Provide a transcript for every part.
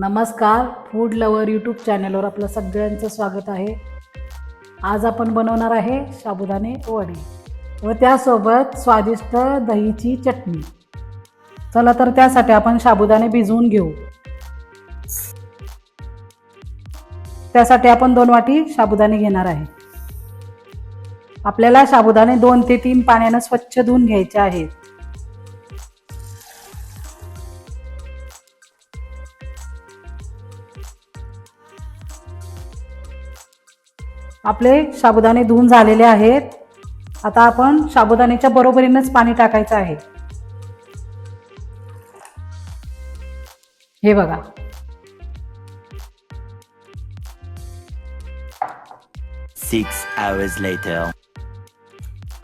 नमस्कार food lover YouTube चॅनलवर आपलं सगळ्यांचं स्वागत आहे. आज आपण बनवणार आहे साबुदाणे वडी व त्यासोबत स्वादिष्ट दहीची चटणी. चला तर त्यासाठी आपण साबुदाणे भिजवून घेऊ. त्यासाठी आपण दोन वाटी साबुदाणे घेणार आहे. आपल्याला साबुदाणे दोन ते तीन पाण्यानं स्वच्छ धुवून घ्यायचे आहेत. आपले साबुदाणे धुवून झालेले आहेत. आता आपण साबुदाण्याच्या बरोबरीनंच पाणी टाकायचं आहे. हे बघा. Six hours later.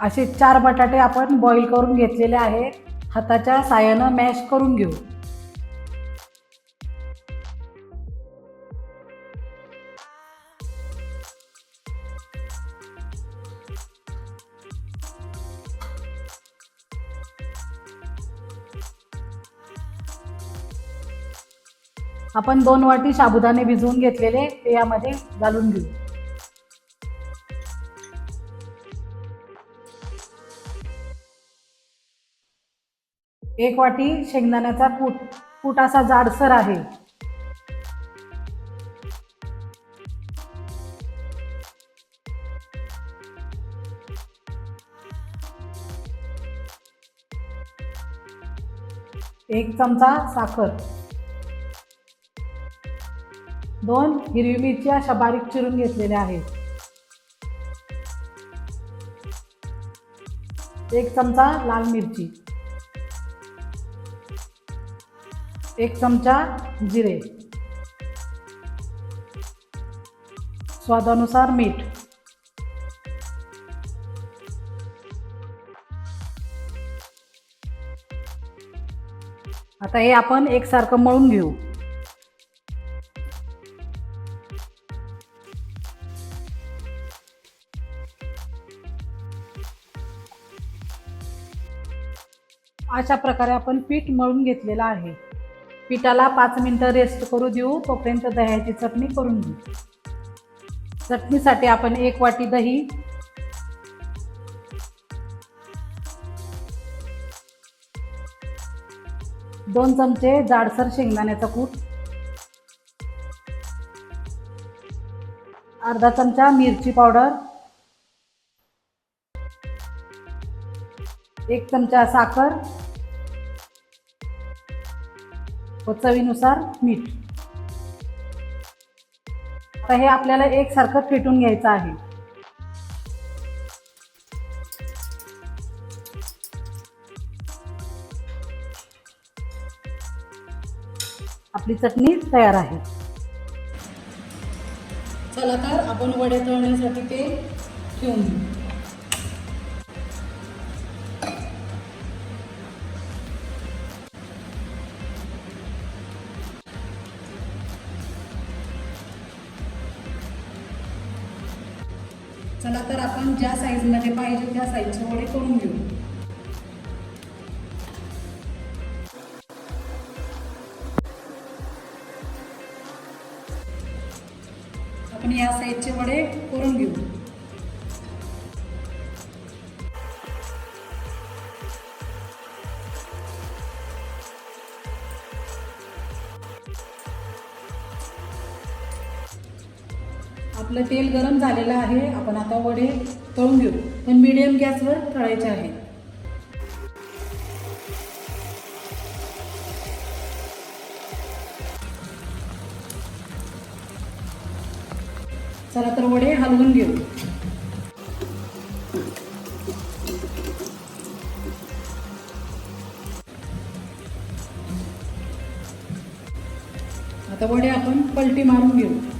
असे चार बटाटे आपण बॉईल करून घेतलेले आहेत. हाताच्या साह्यानं मॅश करून घेऊ. आपण दोन वाटी साबुदाणे भिजवून घेतलेले ते यामध्ये घालून घेऊ. एक वाटी शेंगदाण्याचा कूट कूट असा जाडसर आहे. एक चमचा साखर. दोन हिरवी मिरची अशा बारीक चिरून घेतलेल्या आहेत. एक चमचा लाल मिरची. एक चमचा जिरे. स्वादानुसार मीठ. आता हे आपण एकसारखं मळून घेऊ. अशा प्रकारे आपण पीठ मळून घेतलेलं आहे. पिठाला पाच मिनटं रेस्ट करू देऊ तोपर्यंत दह्याची चटणी करून घेऊ. चटणीसाठी आपण एक वाटी दही दोन चमचे जाडसर शेंगदाण्याचा कूट अर्धा चमचा मिरची पावडर एक चमचा साखर व चवीनुसार मीठ. आता हे आपल्याला एकसारखं फेटून घ्यायचं आहे. आपली चटणी तयार आहे. चला तर आपण वडे तळण्यासाठी ते ठेवून घेऊ. चला तर आपण ज्या साईजमध्ये पाहिजे त्या साईजचे वडे करून घेऊ. आपण या साईजचे वडे करून घेऊ. आपलं तेल गरम झालेलं आहे. आपण आता वडे तळून घेऊ. पण मीडियम गॅसवर तळायचे आहे. चला तर वडे हलवून घेऊ. आता वडे आपण पलटी मारून घेऊ.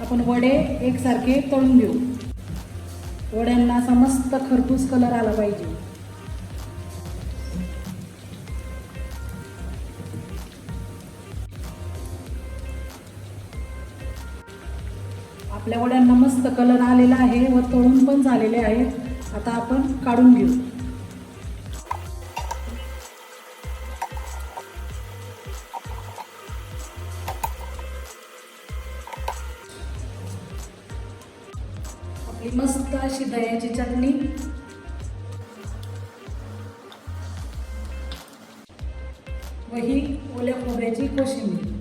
आपण वडे एकसारखे तळून घेऊ. वड्यांना असा मस्त खरपूस कलर आला पाहिजे. आपल्या वड्यांना मस्त कलर आलेला आहे व तळून पण झालेले आहेत. आता आपण काढून घेऊ. ही मस्त अशी दह्याची चटणी. व ही ओल्या खोबऱ्याची कोशिंबीर.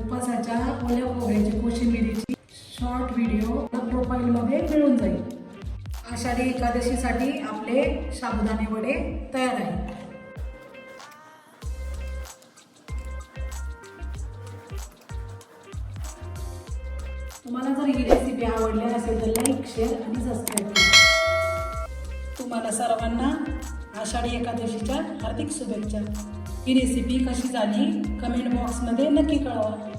उपासाच्या ओल्या खोबऱ्याची कोशिंबिरीची शॉर्ट व्हिडिओ प्रोफाईलमध्ये मिळून जाईल. आषाढी एकादशीसाठी आपले साबुदाणे वडे तयार आहेत. तुम्हाला जर ही रेसिपी आवडली असेल तर लाईक शेअर आणि सबस्क्राईब करा. तुम्हाला सर्वांना आषाढी एकादशीच्या हार्दिक शुभेच्छा. ही रेसिपी कशी झाली कमेंट बॉक्समध्ये नक्की कळवा.